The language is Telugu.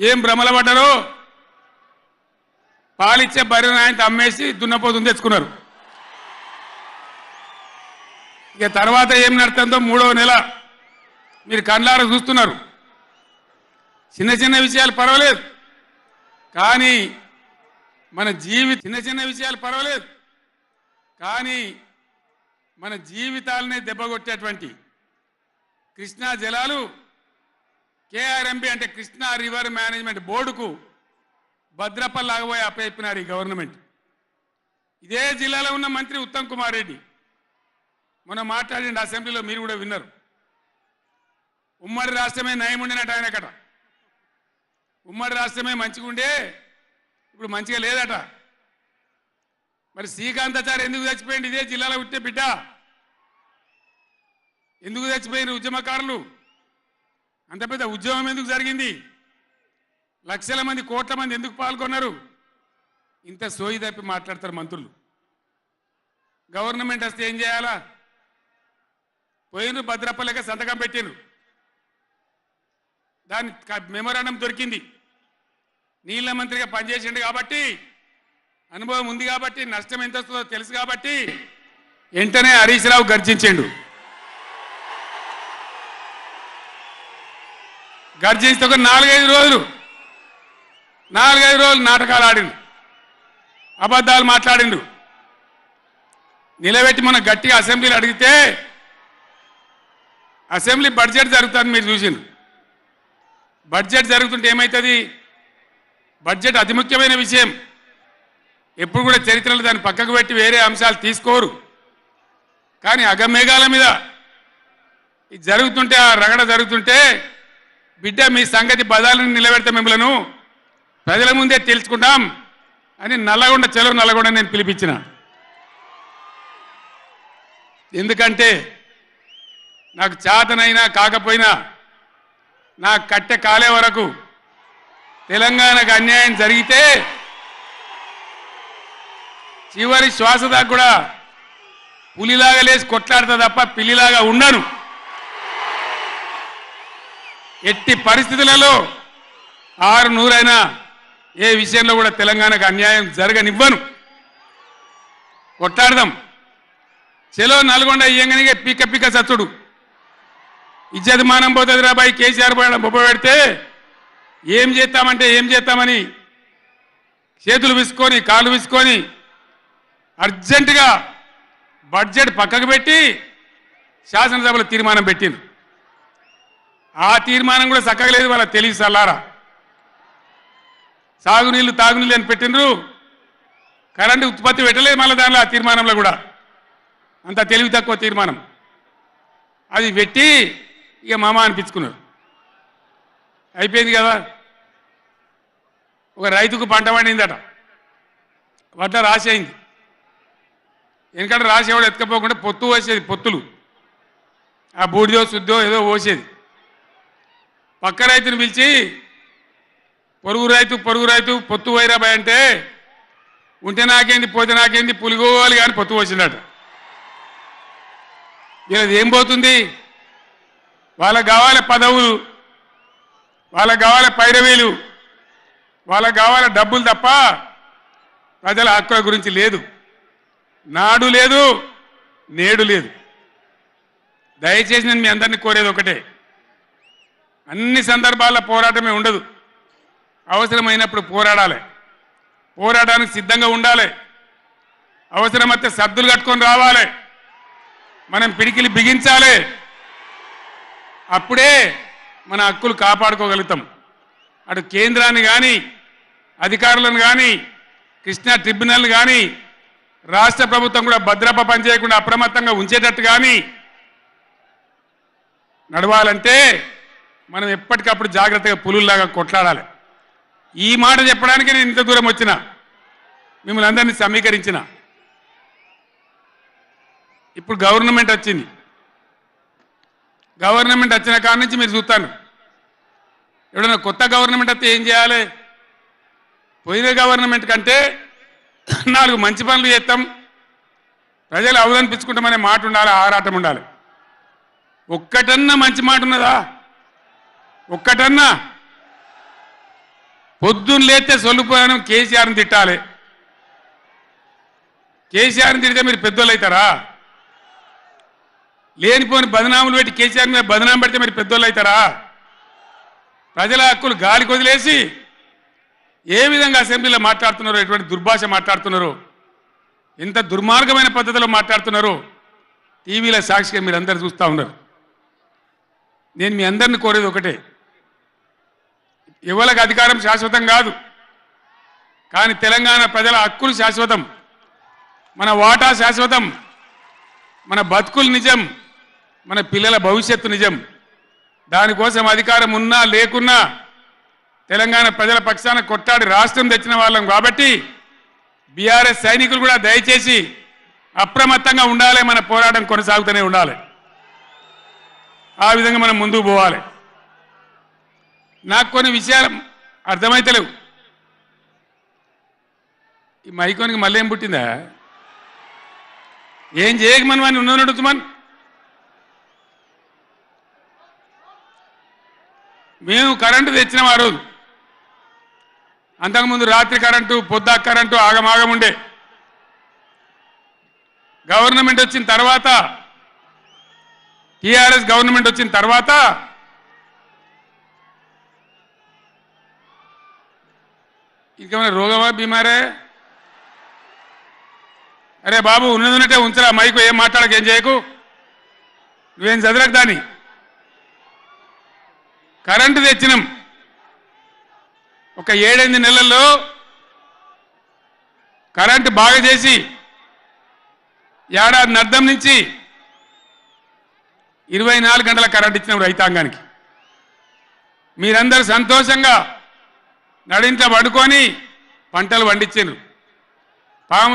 ఏం భ్రమల పడ్డారో? పాలిచ్చే బర్రెను ఆయన అమ్మేసి దున్నపోతుంది తెచ్చుకున్నారు. ఇక తర్వాత ఏం నడుతుందో మూడవ నెల మీరు కండ్లార చూస్తున్నారు. చిన్న చిన్న విషయాలు పర్వాలేదు. కానీ మన జీవి చిన్న చిన్న విషయాలు పర్వాలేదు. కానీ మన జీవితాలనే దెబ్బకొట్టేటువంటి కృష్ణా జలాలు కేఆర్ఎంబి అంటే కృష్ణా రివర్ మేనేజ్మెంట్ బోర్డుకు భద్రపల్లాగబోయి అప్పయిపోయినారు ఈ గవర్నమెంట్. ఇదే జిల్లాలో ఉన్న మంత్రి ఉత్తమ్ కుమార్ రెడ్డి. మొన్న మాట్లాడండి అసెంబ్లీలో మీరు కూడా విన్నారు. ఉమ్మడి రాష్ట్రమే నయముండినట్టు ఆయన ఆయనకట ఉమ్మడి రాష్ట్రమే మంచిగా ఉండే ఇప్పుడు మంచిగా లేదట. మరి శ్రీకాంతాచారి ఎందుకు చచ్చిపోయింది ఇదే జిల్లాలో పుట్టే బిడ్డ. ఎందుకు చచ్చిపోయిన ఉద్యమకారులు. అంత పెద్ద ఉద్యమం ఎందుకు జరిగింది? లక్షల మంది కోట్ల మంది ఎందుకు పాల్గొన్నారు? ఇంత సోయి తప్పి మాట్లాడతారు మంత్రులు. గవర్నమెంట్ వస్తే ఏం చేయాలా? పోయినరు భద్రపల్లెక సంతకం పెట్టిండ్రు. దాని మెమోరాండం దొరికింది. నీళ్ళ మంత్రిగా పనిచేసిండు కాబట్టి అనుభవం ఉంది కాబట్టి నష్టం ఎంత వస్తుందో తెలుసు కాబట్టి వెంటనే హరీష్ రావు గర్జించిండు. గర్జిస్తే ఒక నాలుగైదు రోజులు. నాలుగైదు రోజులు నాటకాలు ఆడిండు. అబద్ధాలు మాట్లాడిండు. నిలబెట్టి మనం గట్టిగా అసెంబ్లీలు అడిగితే అసెంబ్లీ బడ్జెట్ జరుగుతుంది మీరు చూసిండు బడ్జెట్ జరుగుతుంటే ఏమవుతుంది బడ్జెట్ అతి ముఖ్యమైన విషయం. ఎప్పుడు కూడా చరిత్రలో దాన్ని పక్కకు పెట్టి వేరే అంశాలు తీసుకోరు. కానీ అగమేఘాల మీద ఇది జరుగుతుంటే ఆ రగడ జరుగుతుంటే బిడ్డ మీ సంగతి బదాలను నిలబెడతా మిమ్మలను ప్రజల ముందే తెలుసుకుంటాం అని నల్లగొండ చెలవు నల్లగొండ నేను పిలిపించిన. ఎందుకంటే నాకు చేతనైనా కాకపోయినా నా కట్టె కాలే వరకు తెలంగాణకు అన్యాయం జరిగితే చివరి శ్వాస దాకా కూడా పులిలాగా లేచి కొట్లాడతా తప్ప పిల్లిలాగా ఉండను. ఎట్టి పరిస్థితులలో ఆరు నూరైనా ఏ విషయంలో కూడా తెలంగాణకు అన్యాయం జరగనివ్వను. కొట్లాడదాం. చెలో నల్గొండ ఇయ్యంగానే పిక్క పిక్క చచ్చుడు. ఇజ్జతమానం పోతుంది రాబాయి కేసీఆర్ బొబ్బ పెడితే ఏం చేస్తామంటే ఏం చేస్తామని చేతులు విసుకొని కాళ్ళు విసుకొని అర్జెంటుగా బడ్జెట్ పక్కకు పెట్టి శాసనసభలో తీర్మానం పెట్టింది ఆ తీర్మానం కూడా చక్కగా లేదు వాళ్ళ తెలివి సల్లారా. సాగునీళ్ళు తాగునీళ్ళు అని పెట్టినరు కరెంటు ఉత్పత్తి పెట్టలేదు మళ్ళీ దానిలో ఆ తీర్మానంలో కూడా. అంత తెలివి తక్కువ తీర్మానం. అది పెట్టి ఇక మామ అనిపించుకున్నారు. అయిపోయింది కదా. ఒక రైతుకు పంట పండిందట. వడ్ల రాసి అయింది. ఎందుకంటే రాసేవాడు ఎత్తుకపోకుండా పొత్తు వేసేది పొత్తులు. ఆ బూడిదో శుద్ధో ఏదో పోసేది. పక్క రైతుని పిలిచి పొరుగు రైతు పొరుగు రైతు పొత్తు వైరాబాయ్ అంటే ఉంటే నాకేంది పోతే నాకేంది పులిగోవాలి కానీ పొత్తు వచ్చిందట వీళ్ళది ఏం పోతుంది? వాళ్ళకు కావాలి పదవులు వాళ్ళకు కావాలి పైరవీలు వాళ్ళకు కావాలి డబ్బులు తప్ప ప్రజల హక్కుల గురించి లేదు. నాడు లేదు నేడు లేదు. దయచేసి నేను మీ అందరినీ కోరేది ఒకటే. అన్ని సందర్భాల్లో పోరాటమే ఉండదు. అవసరమైనప్పుడు పోరాడాలి. పోరాటానికి సిద్ధంగా ఉండాలి. అవసరమైతే సర్దులు కట్టుకొని రావాలి. మనం పిడికిలి బిగించాలి. అప్పుడే మన హక్కులు కాపాడుకోగలుగుతాం. అటు కేంద్రాన్ని కానీ అధికారులను కానీ కృష్ణా ట్రిబ్యునల్ని కానీ రాష్ట్ర ప్రభుత్వం కూడా భద్రప పనిచేయకుండా అప్రమత్తంగా ఉంచేటట్టు కానీ నడవాలంటే మనం ఎప్పటికప్పుడు జాగ్రత్తగా పులుల్లాగా కొట్లాడాలి. ఈ మాట చెప్పడానికి నేను ఇంత దూరం వచ్చిన మిమ్మల్ని అందరినీ సమీకరించిన. ఇప్పుడు గవర్నమెంట్ వచ్చింది. గవర్నమెంట్ వచ్చిన కాడ నుంచి మీరు చూస్తాను ఎవడన్నా కొత్త గవర్నమెంట్ వస్తే ఏం చేయాలి? పోయిన గవర్నమెంట్ కంటే నాలుగు మంచి పనులు చేస్తాం. ప్రజలు అవదనిపించుకుంటామనే మాట ఉండాలి ఆరాటం ఉండాలి. ఒక్కటన్నా మంచి మాట ఉన్నదా? ఒక్కటన్నా. పొద్దున్న లేతే సొల్లుపోయాను కేసీఆర్ని తిట్టాలి. కేసీఆర్ని తిడితే మీరు పెద్దోళ్ళు అవుతారా? లేనిపోని బదనాములు పెట్టి కేసీఆర్ మీద బదనాం పెడితే మీరు పెద్దోళ్ళు అవుతారా? ప్రజల హక్కులు గాలికి వదిలేసి ఏ విధంగా అసెంబ్లీలో మాట్లాడుతున్నారు ఎటువంటి దుర్భాష మాట్లాడుతున్నారు ఎంత దుర్మార్గమైన పద్ధతిలో మాట్లాడుతున్నారు టీవీల సాక్షిగా మీరు అందరు చూస్తూ ఉన్నారు. నేను మీ అందరిని కోరేది ఒకటే. ఎవరికి అధికారం శాశ్వతం కాదు. కానీ తెలంగాణ ప్రజల హక్కులు శాశ్వతం. మన వాటా శాశ్వతం. మన బతుకులు నిజం. మన పిల్లల భవిష్యత్తు నిజం. దానికోసం అధికారం ఉన్నా లేకున్నా తెలంగాణ ప్రజల పక్షాన కొట్టాడి రాష్ట్రం తెచ్చిన వాళ్ళం కాబట్టి బీఆర్ఎస్ సైనికులు కూడా దయచేసి అప్రమత్తంగా ఉండాలి. మన పోరాటం కొనసాగుతూనే ఉండాలి. ఆ విధంగా మనం ముందుకు పోవాలి. నాకు కొన్ని విషయాలు అర్థమైతలేవు. ఈ మైకోనికి మళ్ళీ ఏం పుట్టిందా? ఏం చేయకమని వాడిని అని అడుగుతున్నాను మేము కరెంటు తెచ్చినాం ఆ రోజు. అంతకుముందు రాత్రి కరెంటు పొద్దా కరెంటు ఆగమాగం ఉండే. గవర్నమెంట్ వచ్చిన తర్వాత టిఆర్ఎస్ గవర్నమెంట్ వచ్చిన తర్వాత ఇంకేమైనా రోగమా బీమారే అరే బాబు ఉన్నది ఉన్నట్టే ఉంచరా మైకు ఏం మాట్లాడక ఏం చేయకు? నువ్వేం చదరకు దాన్ని? కరెంటు తెచ్చినాం. ఒక ఏడెనిమిది నెలల్లో కరెంటు బాగా చేసి ఏడాది అర్థం నుంచి ఇరవై నాలుగు గంటల కరెంట్ ఇచ్చినాం రైతాంగానికి. మీరందరూ సంతోషంగా నడింట్లో పడుకొని పంటలు పండించారు పాము